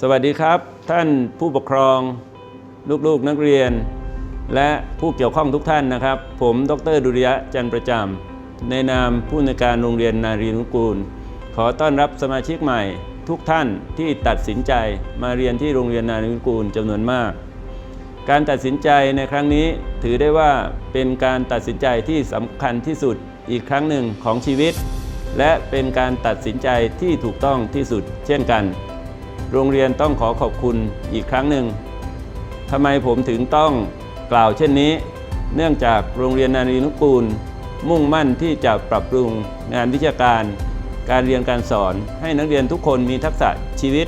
สวัสดีครับ ท่านผู้ปกครองลูกๆนักเรียน และผู้เกี่ยวข้องทุกท่านนะครับ ผมดรดุริยะจันประจำในนามผู้ในการโรงเรียนนารีนุกูล ขอต้อนรับสมาชิกใหม่ทุกท่านที่ตัดสินใจมาเรียนที่โรงเรียนนารีนุกูลจำนวนมาก การตัดสินใจในครั้งนี้ถือได้ว่าเป็นการตัดสินใจที่สำคัญที่สุดอีกครั้งหนึ่งของชีวิต และเป็นการตัดสินใจที่ถูกต้องที่สุดเช่นกัน โรงเรียนต้องขอขอบคุณอีกครั้งหนึ่งทำไมผมถึงต้องกล่าวเช่นนี้ เนื่องจากโรงเรียนนารีนุกูล มุ่งมั่นที่จะปรับปรุงงานวิชาการ การเรียนการสอนให้นักเรียนทุกคนมีทักษะชีวิต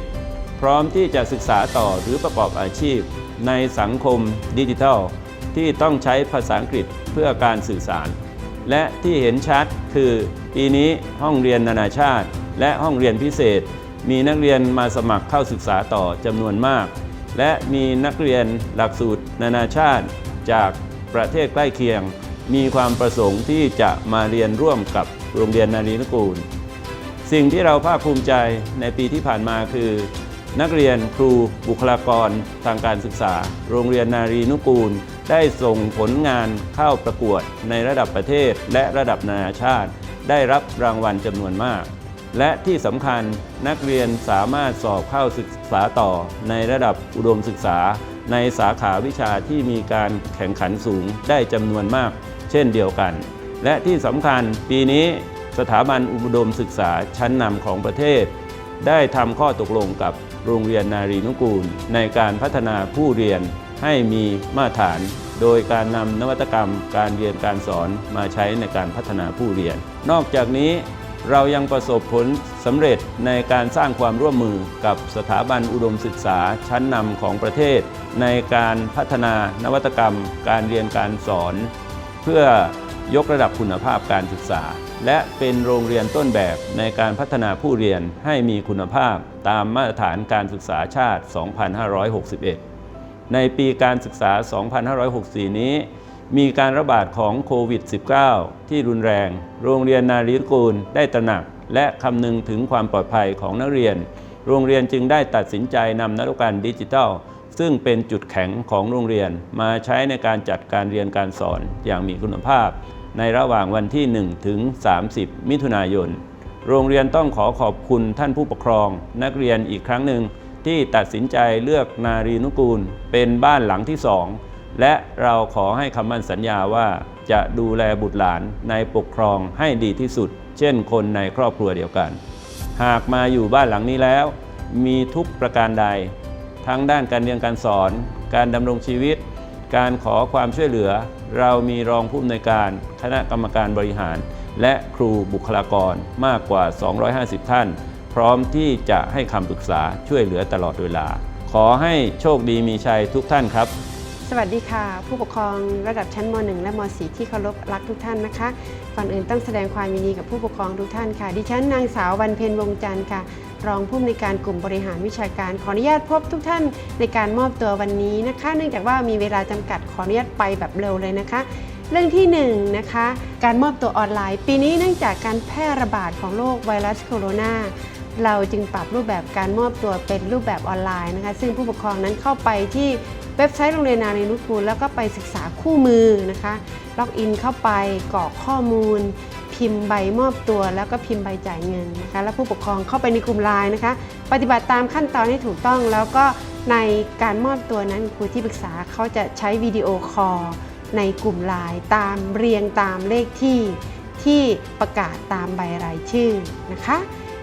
พร้อมที่จะศึกษาต่อหรือประกอบอาชีพ ในสังคมดิจิทัล ที่ต้องใช้ภาษาอังกฤษเพื่อการสื่อสาร และที่เห็นชัดคือปีนี้ห้องเรียนนานาชาติ และห้องเรียนพิเศษ มีนักเรียนมาสมัครเข้าศึกษาต่อจำนวนมาก และมีนักเรียนหลักสูตรนานาชาติ จากประเทศใกล้เคียง มีความประสงค์ที่จะมาเรียนร่วมกับโรงเรียนนารีนุกูล สิ่งที่เราภาคภูมิใจในปีที่ผ่านมาคือ นักเรียนครูบุคลากรทางการศึกษา โรงเรียนนารีนุกูล ได้ส่งผลงานเข้าประกวดในระดับประเทศและระดับนานาชาติ ได้รับรางวัลจำนวนมาก และที่สำคัญนักเรียนสามารถสอบเข้าศึกษาต่อในระดับอุดมศึกษา ในสาขาวิชาที่มีการแข่งขันสูงได้จำนวนมาก เช่นเดียวกัน และที่สำคัญปีนี้สถาบันอุดมศึกษาชั้นนำของประเทศ ได้ทำข้อตกลงกับโรงเรียนนารีนุกูล ในการพัฒนาผู้เรียนให้มีมาตรฐาน โดยการนำนวัตกรรมการเรียนการสอนมาใช้ในการพัฒนาผู้เรียน นอกจากนี้ เรายังประสบผลสำเร็จในการสร้างความร่วมมือกับสถาบันอุดมศึกษาชั้นนำของประเทศ ในการพัฒนานวัตกรรม การเรียนการสอน เพื่อยกระดับคุณภาพการศึกษา และเป็นโรงเรียนต้นแบบในการพัฒนาผู้เรียนให้มีคุณภาพตามมาตรฐานการศึกษาชาติ 2561 ในปีการศึกษา 2564 นี้ มีการระบาดของโควิด -19 ที่รุนแรง โรงเรียนนารีกูลได้ตระหนัก และคำนึงถึงความปลอดภัยของนักเรียน โรงเรียนจึงได้ตัดสินใจนำนวัตกรรมดิจิทัล ซึ่งเป็นจุดแข็งของโรงเรียนมาใช้ในการจัดการเรียนการสอนอย่างมีคุณภาพ ในระหว่างวันที่ 1 ถึง 30 มิถุนายน โรงเรียนต้องขอขอบคุณท่านผู้ปกครอง นักเรียนอีกครั้งหนึ่งที่ตัดสินใจเลือกนารีนุกูล เป็นบ้านหลังที่สอง และเราขอให้คำมั่นสัญญาว่าจะดูแลบุตรหลานในปกครองให้ดีที่สุด เช่นคนในครอบครัวเดียวกัน หากมาอยู่บ้านหลังนี้แล้ว มีทุกประการใด ทั้งด้านการเรียนการสอน การดำรงชีวิต การขอความช่วยเหลือ เรามีรองผู้อำนวยการคณะกรรมการบริหาร และครูบุคลากรมากกว่า 250 ท่าน พร้อมที่จะให้คำปรึกษาช่วยเหลือตลอดเวลา ขอให้โชคดีมีชัยทุกท่านครับ สวัสดีค่ะ ผู้ปกครองระดับชั้นม .1 และม .4 ที่เคารพรักทุกท่านนะคะก่อนอื่นต้องแสดงความยินดีกับผู้ปกครองทุกท่านค่ะ ดิฉันนางสาววันเพ็ญวงจันทร์ค่ะ รองผู้อำนวยการกลุ่มบริหารวิชาการ ขออนุญาตพบทุกท่านในการมอบตัววันนี้นะคะ เนื่องจากว่ามีเวลาจำกัดขออนุญาตไปแบบเร็วเลยนะคะ เรื่องที่1นงนะคะ การมอบตัวออนไลน์ ปีนี้เนื่องจากการแพร่ระบาดของโรคไวรัสโคโรนาเราจึงปรับรูปแบบการมอบตัวเป็นรูปแบบออนไลน์นะคะ ซึ่งผู้ปกครองนั้นเข้าไปที่ เว็บไซต์โรงเรียนนารีนุกูลแล้วก็ไปศึกษาคู่มือนะคะ ล็อกอินเข้าไปกรอกข้อมูล พิมพ์ใบมอบตัว แล้วก็พิมพ์ใบจ่ายเงินนะคะ แล้วผู้ปกครองเข้าไปในกลุ่มไลน์นะคะ ปฏิบัติตามขั้นตอนให้ถูกต้องแล้วก็ในการมอบตัวนั้นครูที่ปรึกษาเขาจะใช้วิดีโอคอลในกลุ่มไลน์ตามเรียงตามเลขที่ที่ประกาศตามใบรายชื่อนะคะ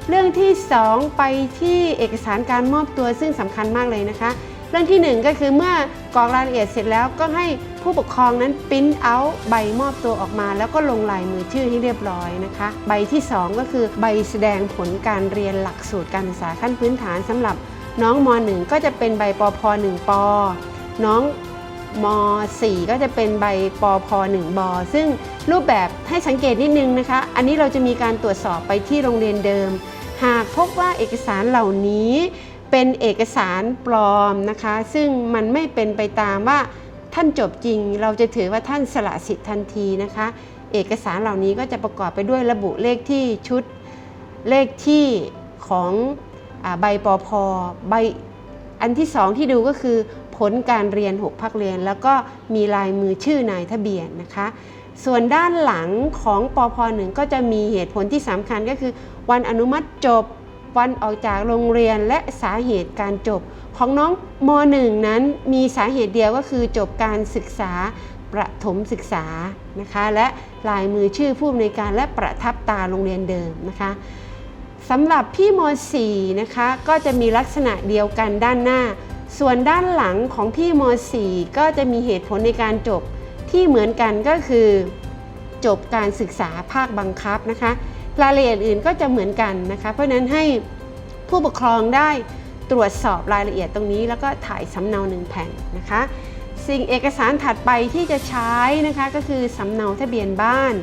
เรื่องที่ 2 ไปที่เอกสารการมอบตัวซึ่งสำคัญมากเลยนะคะ เรื่องที่ 1 ก็คือเมื่อกรอกรายละเอียดเสร็จแล้วก็ให้ผู้ปกครองนั้นปริ้นเอาใบมอบตัวออกมา แล้วก็ลงลายมือชื่อให้เรียบร้อยนะคะ ใบที่ 2 ก็คือใบแสดงผลการเรียนหลักสูตรการศึกษาขั้นพื้นฐานสำหรับน้องม .1 ก็จะเป็นใบปพ 1 ปน้องม .4 ก็จะเป็นใบปพ 1 บซึ่งรูปแบบให้สังเกตนิดนึงนะคะ อันนี้เราจะมีการตรวจสอบไปที่โรงเรียนเดิม หากพบว่าเอกสารเหล่านี้ เป็นเอกสารปลอมนะคะ ซึ่งมันไม่เป็นไปตามว่าท่านจบจริง เราจะถือว่าท่านสละสิทธิ์ทันทีนะคะ เอกสารเหล่านี้ก็จะประกอบไปด้วยระบุเลขที่ชุดเลขที่ของอใบปพใบอันที่สองที่ดูก็คือผลการเรียน6ภาคเรียน แล้วก็มีลายมือชื่อนายทะเบียนนะคะ ส่วนด้านหลังของปพหนึ่งก็จะมีเหตุผลที่สำคัญก็คือ วันอนุมัติจบ วันออกจากโรงเรียนและสาเหตุการจบ ของน้องม .1 นั้นมีสาเหตุเดียวก็คือจบการศึกษาประถมศึกษานะคะ และลายมือชื่อผู้อำนวยการและประทับตาโรงเรียนเดิมนะคะสำหรับพี่ม .4 นะคะก็จะมีลักษณะเดียวกันด้านหน้า ส่วนด้านหลังของพี่ม .4 ก็จะมีเหตุผลในการจบที่เหมือนกันก็คือ จบการศึกษาภาคบังคับนะคะ รายละเอียดอื่นก็จะเหมือนกันนะคะ เพราะนั้นให้ผู้ปกครองได้ตรวจสอบรายละเอียดตรงนี้ แล้วก็ถ่ายสำเนาหนึ่งแผ่นนะคะ สิ่งเอกสารถัดไปที่จะใช้นะคะก็คือสำเนาทะเบียนบ้าน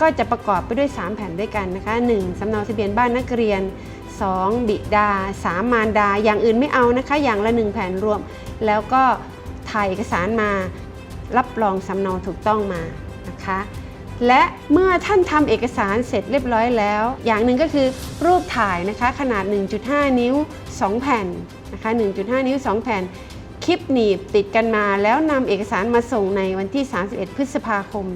ก็จะประกอบไปด้วย 3 แผ่นด้วยกันนะคะ 1. สำเนาทะเบียนบ้านนักเรียน 2. บิดา 3. มารดา อย่างอื่นไม่เอานะคะ อย่างละ 1 แผ่นรวม แล้วก็ถ่ายเอกสารมารับรองสำเนาถูกต้องมานะคะ และเมื่อท่านทำเอกสารเสร็จเรียบร้อยแล้ว อย่างหนึ่งก็คือรูปถ่ายนะคะขนาด 1.5 นิ้ว 2 แผ่นนะคะ 1.5 นิ้ว 2 แผ่น คลิปหนีบติดกันมา แล้วนำเอกสารมาส่งในวันที่ 31 พฤษภาคม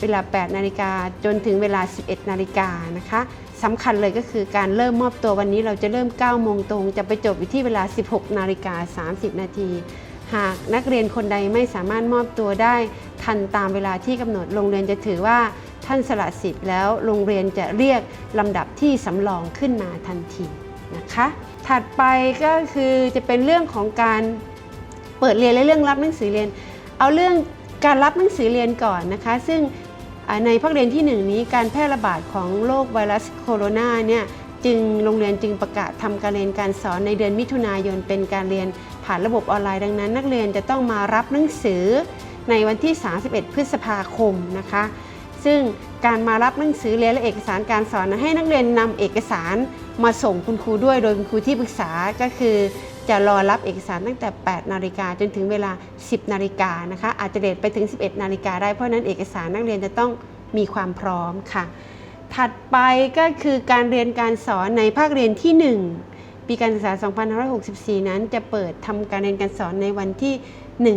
เวลา 8 นาฬิกาจนถึงเวลา 11 นาฬิกานะคะสำคัญเลยก็คือการเริ่มมอบตัววันนี้เราจะเริ่ม 9 โมงตรง จะไปจบอยู่ที่เวลา 16 นาฬิกา 30 นาที หากนักเรียนคนใดไม่สามารถมอบตัวได้ ทันตามเวลาที่กำหนดโรงเรียนจะถือว่าท่านสละสิทธิ์แล้วโรงเรียนจะเรียกลำดับที่สำรองขึ้นมาทันทีนะคะ ถัดไปก็คือจะเป็นเรื่องของการเปิดเรียนและเรื่องรับหนังสือเรียน เอาเรื่องการรับหนังสือเรียนก่อนนะคะ ซึ่งในภาคเรียนที่ 1 นี้การแพร่ระบาดของโรคไวรัสโคโรนาเนี่ยจึงโรงเรียนจึงประกาศทำการเรียนการสอนในเดือนมิถุนายนเป็นการเรียน ผ่านระบบออนไลน์ดังนั้น นักเรียนจะต้องมารับหนังสือในวันที่ 31 พฤษภาคมนะคะ ซึ่งการมารับหนังสือเรียนและเอกสารการสอนให้นักเรียนนำเอกสารมาส่งคุณครูด้วยโดยคุณครูที่ปรึกษาก็คือ จะรอรับเอกสารตั้งแต่ 8 นาฬิกาจนถึงเวลา 10 นาฬิกานะคะ อาจจะเลทไปถึง 11 นาฬิกาได้เพราะนั้นเอกสารนักเรียนจะต้องมีความพร้อมค่ะ ถัดไปก็คือการเรียนการสอนในภาคเรียนที่ 1 ปีการศึกษา 2564 นั้นจะเปิดทำการเรียนการสอนในวันที่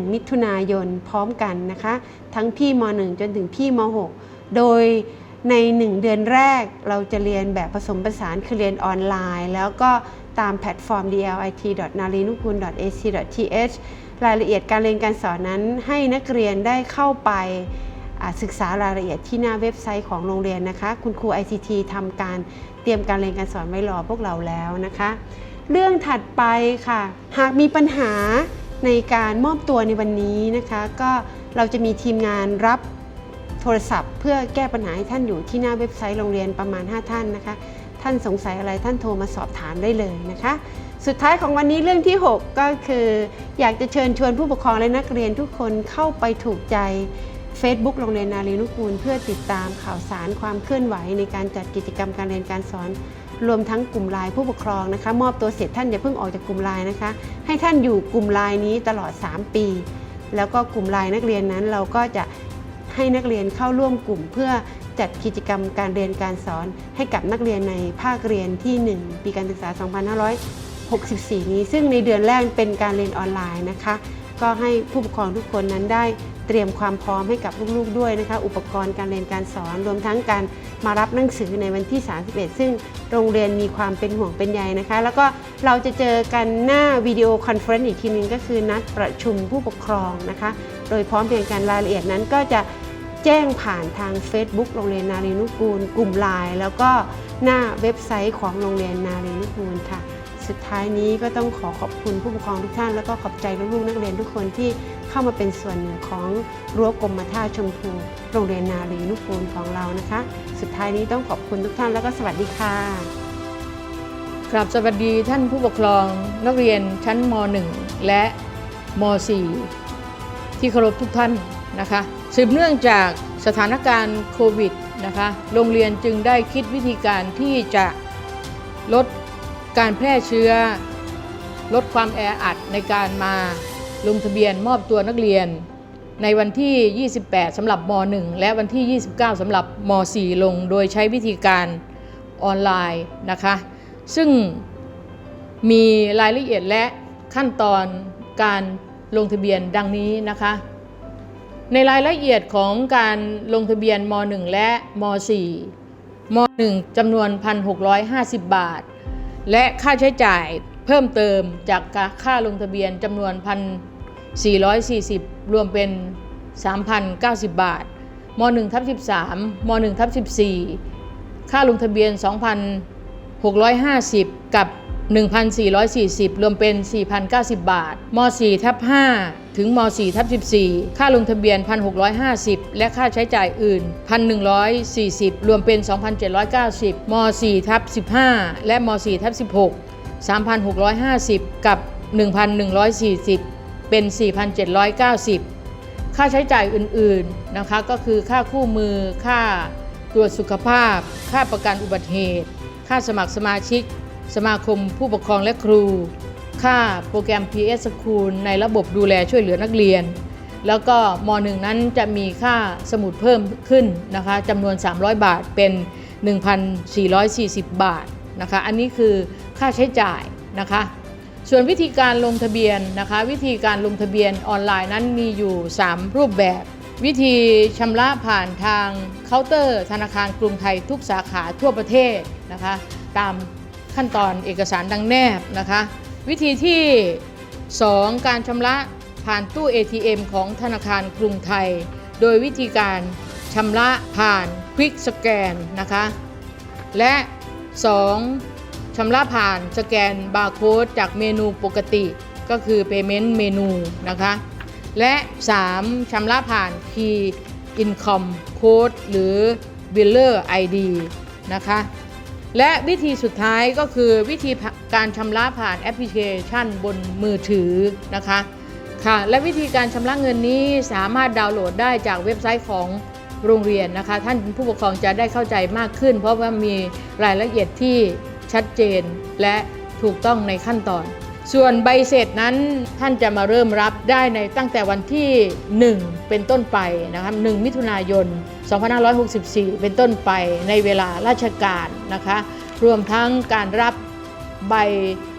1 มิถุนายนพร้อมกันนะคะ ทั้งพี่ม .1 จนถึงพี่ม .6 โดยใน 1 เดือนแรกเราจะเรียนแบบผสมผสานคือเรียนออนไลน์ แล้วก็ตามแพลตฟอร์ม dlit.narinugun.ac.th รายละเอียดการเรียนการสอนนั้นให้นักเรียนได้เข้าไปศึกษารายละเอียดที่หน้าเว็บไซต์ของโรงเรียนนะคะ คุณครู ICT ทำการ เตรียมการเรียนการสอนไว้รอพวกเราแล้วนะคะ เรื่องถัดไปค่ะ หากมีปัญหาในการมอบตัวในวันนี้นะคะ ก็เราจะมีทีมงานรับโทรศัพท์ เพื่อแก้ปัญหาให้ท่านอยู่ที่หน้าเว็บไซต์โรงเรียนประมาณ 5 ท่านนะคะ ท่านสงสัยอะไรท่านโทรมาสอบถามได้เลยนะคะ สุดท้ายของวันนี้เรื่องที่ 6 ก็คือ อยากจะเชิญชวนผู้ปกครองและนักเรียนทุกคนเข้าไปถูกใจ Facebook โรงเรียนนารีนุกูล เพื่อติดตามข่าวสารความเคลื่อนไหวในการจัดกิจกรรมการเรียนการสอน รวมทั้งกลุ่มไลน์ผู้ปกครองนะคะ มอบตัวเสร็จท่านอย่าเพิ่งออกจากกลุ่มไลน์นะคะ ให้ท่านอยู่กลุ่มไลน์นี้ตลอด 3 ปี แล้วก็กลุ่มไลน์นักเรียนนั้นเราก็จะให้นักเรียนเข้าร่วมกลุ่มเพื่อจัดกิจกรรมการเรียนการสอน ให้กับนักเรียนในภาคเรียนที่ 1 ปีการศึกษา 2564 นี้ ซึ่งในเดือนแรกเป็นการเรียนออนไลน์นะคะ ก็ให้ผู้ปกครองทุกคนนั้นได้เตรียมความพร้อมให้กับลูกๆด้วยนะคะ อุปกรณ์การเรียนการสอนรวมทั้งการมารับหนังสือในวันที่ 31 ซึ่งโรงเรียนมีความเป็นห่วงเป็นใยนะคะ แล้วก็เราจะเจอกันหน้าวิดีโอคอนเฟรนซ์อีกทีนึงก็คือนัดประชุมผู้ปกครองนะคะ โดยพร้อมเพียงกันรายละเอียดนั้นก็จะแจ้งผ่านทาง Facebook โรงเรียนนารีนุกูล กลุ่มไลน์แล้วก็หน้าเว็บไซต์ของโรงเรียนนารีนุกูลค่ะ สุดท้ายนี้ก็ต้องขอขอบคุณผู้ปกครองทุกท่าน แล้วก็ขอบใจลูกๆนักเรียนทุกคนที่เข้ามาเป็นส่วนหนึ่งของรั้วกรมท่าชมพูโรงเรียนนารีนุกูลของเรานะคะ สุดท้ายนี้ต้องขอบคุณทุกท่านแล้วก็สวัสดีค่ะครับสวัสดีท่านผู้ปกครองนักเรียนชั้นม .1 และม .4 ที่เคารพทุกท่านนะคะสืบเนื่องจากสถานการณ์โควิดนะคะโรงเรียนจึงได้คิดวิธีการที่จะลด การแพร่เชื้อ ลดความแออัดในการมาลงทะเบียนมอบตัวนักเรียน ในวันที่ 28สำหรับม .1 และวันที่ 29สำหรับม .4 ลง โดยใช้วิธีการออนไลน์นะคะ ซึ่งมีรายละเอียดและขั้นตอนการลงทะเบียนดังนี้นะคะ ในรายละเอียดของการลงทะเบียนม .1 และม .4 ม .1 จำนวน 1,650 บาท และค่าใช้จ่ายเพิ่มเติมจากค่าลงทะเบียนจำนวน 1,440 รวมเป็น 3,090 บาทม .1 ทับ13ม .1 ทับ14 ค่าลงทะเบียน 2,650 กับ 1,440 รวมเป็น 4,090 บาทม .4 ทับ5ถึงม .4 ทับ14 ค่าลงทะเบียน 1,650 และค่าใช้จ่ายอื่น 1,140 รวมเป็น 2,790ม .4 ทับ15 และม .4 ทับ16 3,650 กับ 1,140 เป็น 4,790 ค่าใช้จ่ายอื่นๆนะคะก็คือค่าคู่มือค่าตรวจสุขภาพ ค่าประกันอุบัติเหตุ ค่าสมัครสมาชิก สมาคมผู้ปกครองและครู ค่าโปรแกรม PS School ในระบบดูแลช่วยเหลือนักเรียน แล้วก็ม .1 นั้นจะมีค่าสมุดเพิ่มขึ้นนะคะจำนวน 300 บาทเป็น 1,440 บาทนะคะ อันนี้คือค่าใช้จ่ายนะคะ ส่วนวิธีการลงทะเบียนนะคะ วิธีการลงทะเบียนออนไลน์นั้นมีอยู่ 3 รูปแบบ วิธีชำระผ่านทางเคาน์เตอร์ ธนาคารกรุงไทยทุกสาขาทั่วประเทศนะคะ ตาม ขั้นตอนเอกสารดังแนบนะคะ วิธีที่ 2 การชำระผ่านตู้ ATM ของธนาคารกรุงไทย โดยวิธีการชำระผ่าน Quick Scan นะคะ และ 2. ชำระผ่านสแกนบาร์โค้ดจากเมนูปกติก็คือ Payment เมนูนะคะ และ 3. ชำระผ่าน Key Income Code หรือ Biller ID นะคะ และวิธีสุดท้ายก็คือวิธีการชำระผ่านแอปพลิเคชันบนมือถือนะคะค่ะและวิธีการชำระเงินนี้สามารถดาวน์โหลดได้จากเว็บไซต์ของโรงเรียนนะคะ ท่านผู้ปกครองจะได้เข้าใจมากขึ้น เพราะว่ามีรายละเอียดที่ชัดเจนและถูกต้องในขั้นตอน ส่วนใบเสร็จนั้นท่านจะมาเริ่มรับได้ในตั้งแต่วันที่ 1 เป็นต้นไปนะครับ1มิถุนายน 2564 เป็นต้นไปในเวลาราชการนะคะ รวมทั้งการรับใบ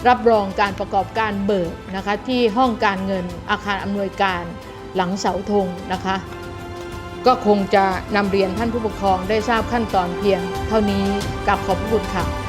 รับรองการประกอบการเบิกนะคะที่ห้องการเงินอาคารอำนวยการหลังเสาธงนะคะ ก็คงจะนำเรียนท่านผู้ปกครองได้ทราบขั้นตอนเพียงเท่านี้กับขอบพระคุณค่ะ